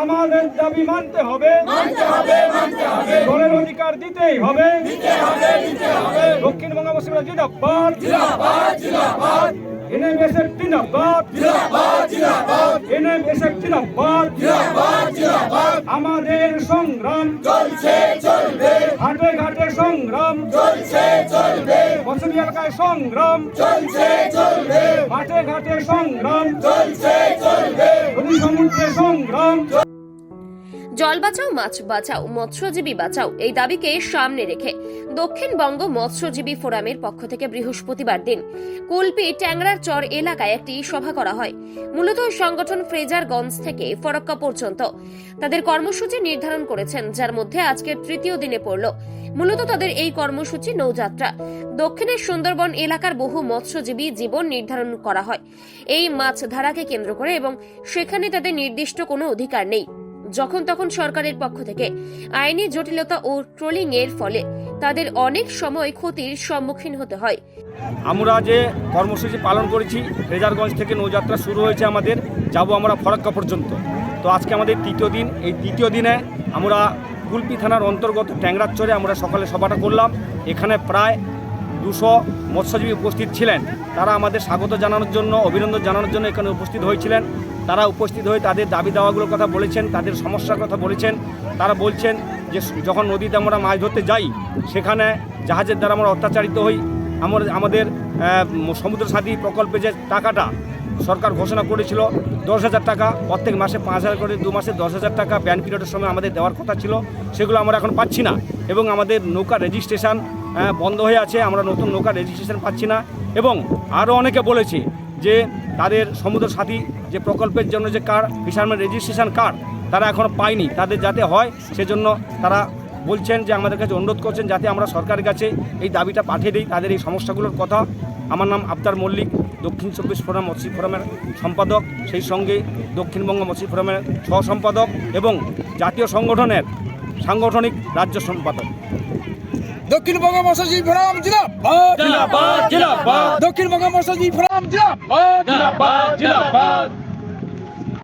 আমাদের দাবি মানতে হবে। দলের অধিকার দিতেই হবে। দিতে হবে দিতে হবে। দক্ষিণবঙ্গ মুসলিমরা জিন্দাবাদ। এনএমএসএফ জিন্দাবাদ। এনএমএসএফ জিন্দাবাদ। আমাদের সংগ্রাম ঘাটে ঘাটে সংগ্রাম। চলছে বসতি এলাকায় সংগ্রাম। চলছে চলবে। মাঠে ঘাটে সংগ্রাম। চলছে নদী সমুদ্রে সংগ্রাম। জল বাঁচাও, মাছ বাঁচাও, মৎস্যজীবী বাঁচাও, এই দাবিকে সামনে রেখে দক্ষিণবঙ্গ মৎস্যজীবী ফোরামের পক্ষ থেকে বৃহস্পতিবার দিন কুলপি ট্যাংরার চর এলাকায় একটি সভা করা হয়। মূলত সংগঠন ফ্রেজারগঞ্জ থেকে ফরক্কা পর্যন্ত। তাদের কর্মসূচি নির্ধারণ করেছেন, যার মধ্যে আজকের তৃতীয় দিনে পড়ল। মূলত তাদের এই কর্মসূচি নৌযাত্রা। দক্ষিণের সুন্দরবন এলাকার বহু মৎস্যজীবী জীবন নির্ধারণ করা হয়। এই মাছ ধারাকে কেন্দ্র করে এবং সেখানে তাদের নির্দিষ্ট কোনো অধিকার নেই। যখন তখন সরকারের পক্ষ থেকে আইনি জটিলতা ও ট্রোলিং এর ফলে তাদের অনেক সময় ক্ষতির সম্মুখীন হতে হয়। আমরা যে কর্মসূচি পালন করেছি রেজারগঞ্জ থেকে নৌযাত্রা শুরু হয়েছে আমাদের, যাব আমরা ফরাক্কা পর্যন্ত। তো আজকে আমাদের তৃতীয় দিন, এই তৃতীয় দিনে আমরা কুলপি থানার অন্তর্গত ট্যাংরাচরে আমরা সকালে সভাটা করলাম। এখানে প্রায় দুশো মৎস্যজীবী উপস্থিত ছিলেন। তারা আমাদের স্বাগত জানানোর জন্য, অভিনন্দন জানানোর জন্য এখানে উপস্থিত হয়েছিলেন। তারা উপস্থিত হয়ে তাদের দাবি দাওয়াগুলোর কথা বলেছেন, তাদের সমস্যার কথা বলেছেন। তারা বলছেন যে, যখন নদীতে আমরা মাছ ধরতে যাই, সেখানে জাহাজের দ্বারা আমরা অত্যাচারিত হই। আমার, আমাদের সমুদ্র সাথী প্রকল্পে যে টাকাটা সরকার ঘোষণা করেছিল, দশ হাজার টাকা, প্রত্যেক মাসে পাঁচ হাজার করে, দু মাসে দশ হাজার টাকা ব্যান পিরিয়ডের সময় আমাদের দেওয়ার কথা ছিল, সেগুলো আমরা এখন পাচ্ছি না। এবং আমাদের নৌকা রেজিস্ট্রেশন বন্ধ হয়ে আছে, আমরা নতুন নৌকা রেজিস্ট্রেশন পাচ্ছি না। এবং আরও অনেকে বলেছে যে তাদের সমুদ্র সাথী যে প্রকল্পের জন্য যে কার্ড ফিশারম্যান রেজিস্ট্রেশন কার্ড তারা এখনও পায়নি। তাদের যাতে হয়, সেজন্য তারা বলছেন যে আমাদের কাছে অনুরোধ করছেন যাতে আমরা সরকারের কাছে এই দাবিটা পাঠিয়ে দিই, তাদের এই সমস্যাগুলোর কথা। আমার নাম আবদার মল্লিক, দক্ষিণ চব্বিশ ফোরাম মৎস্য ফোরামের সম্পাদক, সেই সঙ্গে দক্ষিণবঙ্গ মৎস্য ফোরামের সহ সম্পাদক এবং জাতীয় সংগঠনের সাংগঠনিক রাজ্য সম্পাদক। দক্ষিণবঙ্গ মৎস্যজীবী ফোরাম জিন্দাবাদ। দক্ষিণবঙ্গ মৎস্যজীবী ফোরাম জিন্দাবাদ।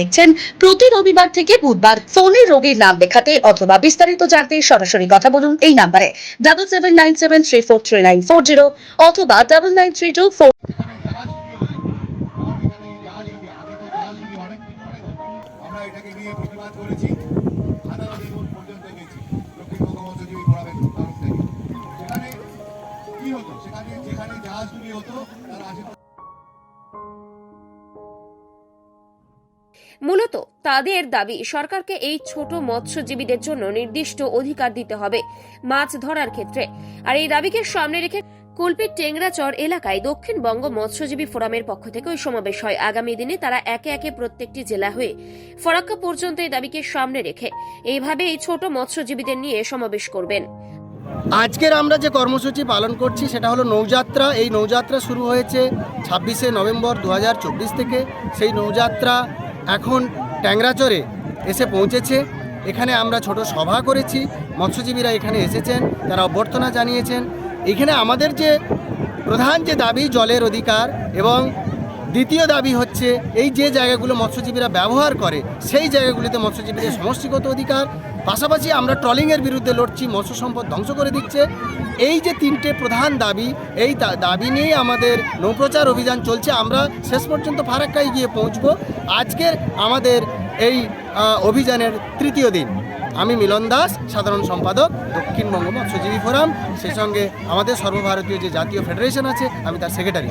দেখছেন প্রতি রবিবার থেকে বুধবার। ফোনে রোগীর নাম লেখাতে অথবা বিস্তারিত জানতে সরাসরি কথা বলুন এই নাম্বারে। Double seven nine seven three four three nine four zero অথবা double nine three two four কি হতো? সেখানে যেখানে হতো আশেপাশে মূলত তাদের দাবি, সরকারকে এই ছোট মৎস্যজীবীদের জন্য নির্দিষ্ট অধিকার দিতে হবে মাছ ধরার ক্ষেত্রে। আর এই দাবিকে সামনে রেখে কুলপির টেংরাচর এলাকায় দক্ষিণবঙ্গ মৎস্যজীবী ফোরামের পক্ষ থেকে ওই সমাবেশ হয়। আগামী দিনে তারা একে একে প্রত্যেকটি জেলা হয়ে ফরাক্কা পর্যন্ত এই দাবিকে সামনে রেখে এইভাবে এই ছোট মৎস্যজীবীদের নিয়ে সমাবেশ করবেন। আজকের আমরা যে কর্মসূচি পালন করছি সেটা হলো নৌযাত্রা। এই নৌযাত্রা শুরু হয়েছে ছাব্বিশে নভেম্বর দু হাজার চব্বিশ থেকে। সেই নৌযাত্রা এখন ট্যাংরাচরে এসে পৌঁছেছে। এখানে আমরা ছোট সভা করেছি। মৎস্যজীবীরা এখানে এসেছেন, তারা অভ্যর্থনা জানিয়েছেন। এখানে আমাদের যে প্রধান যে দাবি, জলের অধিকার এবং দ্বিতীয় দাবি হচ্ছে, এই যে জায়গাগুলো মৎস্যজীবীরা ব্যবহার করে, সেই জায়গাগুলিতে মৎস্যজীবীদের সমষ্টিগত অধিকার পাশাপাশি আমরা ট্রলিংয়ের বিরুদ্ধে লড়ছি, মৎস্য সম্পদ ধ্বংস করে দিচ্ছে। এই যে তিনটে প্রধান দাবি, এই দাবি নিয়েই আমাদের নৌপ্রচার অভিযান চলছে। আমরা শেষ পর্যন্ত ফারাক্কায় গিয়ে পৌঁছবো। আজকের আমাদের এই অভিযানের তৃতীয় দিন। আমি মিলন দাস, সাধারণ সম্পাদক, দক্ষিণবঙ্গ মৎস্যজীবী ফোরাম। সেই সঙ্গে আমাদের সর্বভারতীয় যে জাতীয় ফেডারেশন আছে, আমি তার সেক্রেটারি।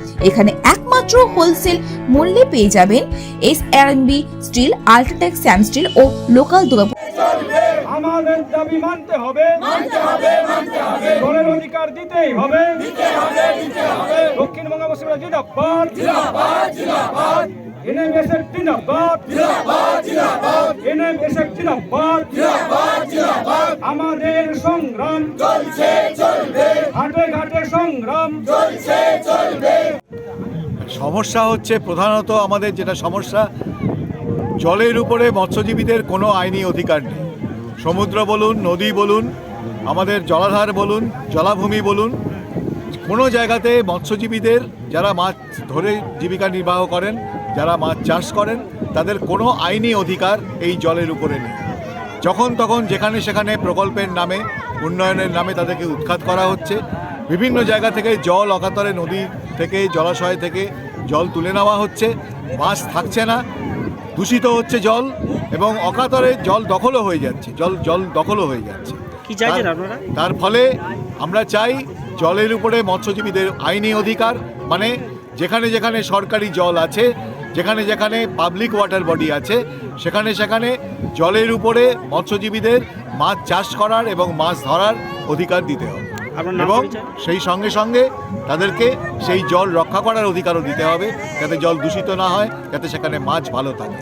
এখানে একমাত্র হোলসেল মূল্যে পেয়ে যাবেন S R B steel UltraTech Sam steel ও লোকাল দুর্গা আমাদের দাবি মানতে হবে। মানতে হবে মানতে হবে। দলের অধিকার দিতেই হবে। দিতে হবে দিতে হবে। দক্ষিণবঙ্গ মুসলিমরা জিন্দাবাদ। জিন্দাবাদ জিন্দাবাদ। এনএমএসএফ জিন্দাবাদ। জিন্দাবাদ জিন্দাবাদ। এনএমএসএফ জিন্দাবাদ। জিন্দাবাদ জিন্দাবাদ। আমাদের সংগ্রাম। চলছে চলবে। ঘাটে ঘাটে সংগ্রাম। চলছে চলবে। সমস্যা হচ্ছে প্রধানত আমাদের যেটা সমস্যা, জলের উপরে মৎস্যজীবীদের কোনো আইনি অধিকার নেই। সমুদ্র বলুন, নদী বলুন, আমাদের জলাধার বলুন, জলাভূমি বলুন, কোনো জায়গাতে মৎস্যজীবীদের যারা মাছ ধরে জীবিকা নির্বাহ করেন, যারা মাছ চাষ করেন, তাদের কোনো আইনি অধিকার এই জলের উপরে নেই। যখন তখন যেখানে সেখানে প্রকল্পের নামে, উন্নয়নের নামে তাদেরকে উৎখাত করা হচ্ছে। বিভিন্ন জায়গা থেকে জল অকাতরে নদী থেকে, জলাশয় থেকে জল তুলে নেওয়া হচ্ছে মাছ থাকছে না দূষিত হচ্ছে জল এবং অকাতরে জল দখলও হয়ে যাচ্ছে জল জল দখলও হয়ে যাচ্ছে। তার- ফলে আমরা চাই জলের উপরে মৎস্যজীবীদের আইনি অধিকার মানে যেখানে যেখানে সরকারি জল আছে যেখানে যেখানে পাবলিক ওয়াটার বডি আছে সেখানে সেখানে জলের উপরে মৎস্যজীবীদের মাছ চাষ করার এবং মাছ ধরার অধিকার দিতে হবে। এবং সেই সঙ্গে সঙ্গে তাদেরকে সেই জল রক্ষা করার অধিকারও দিতে হবে যাতে জল দূষিত না হয় যাতে সেখানে মাছ ভালো থাকে।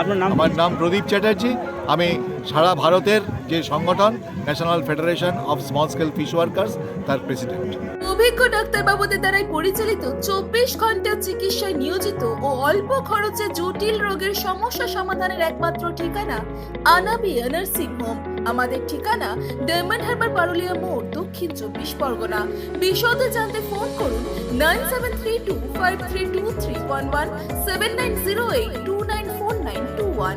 আপনার নাম আমার নাম প্রদীপ চ্যাটার্জি। আমি সারা ভারতের যে সংগঠন national federation of small scale fish workers তার প্রেসিডেন্ট অভিজ্ঞ ডাক্তার ডাক্তারবাবুদের দ্বারাই পরিচালিত চব্বিশ ঘণ্টা চিকিৎসায় নিয়োজিত ও অল্প খরচে জটিল রোগের সমস্যা সমাধানের একমাত্র ঠিকানা আনাবিয়া নার্সিং হোম। আমাদের ঠিকানা ডায়মন্ড হারবার পারুলিয়া মোড়, দক্ষিণ চব্বিশ পরগনা। বিশদে জানতে ফোন করুন nine seven three two five three two three one one seven nine zero eight two nine four nine two one.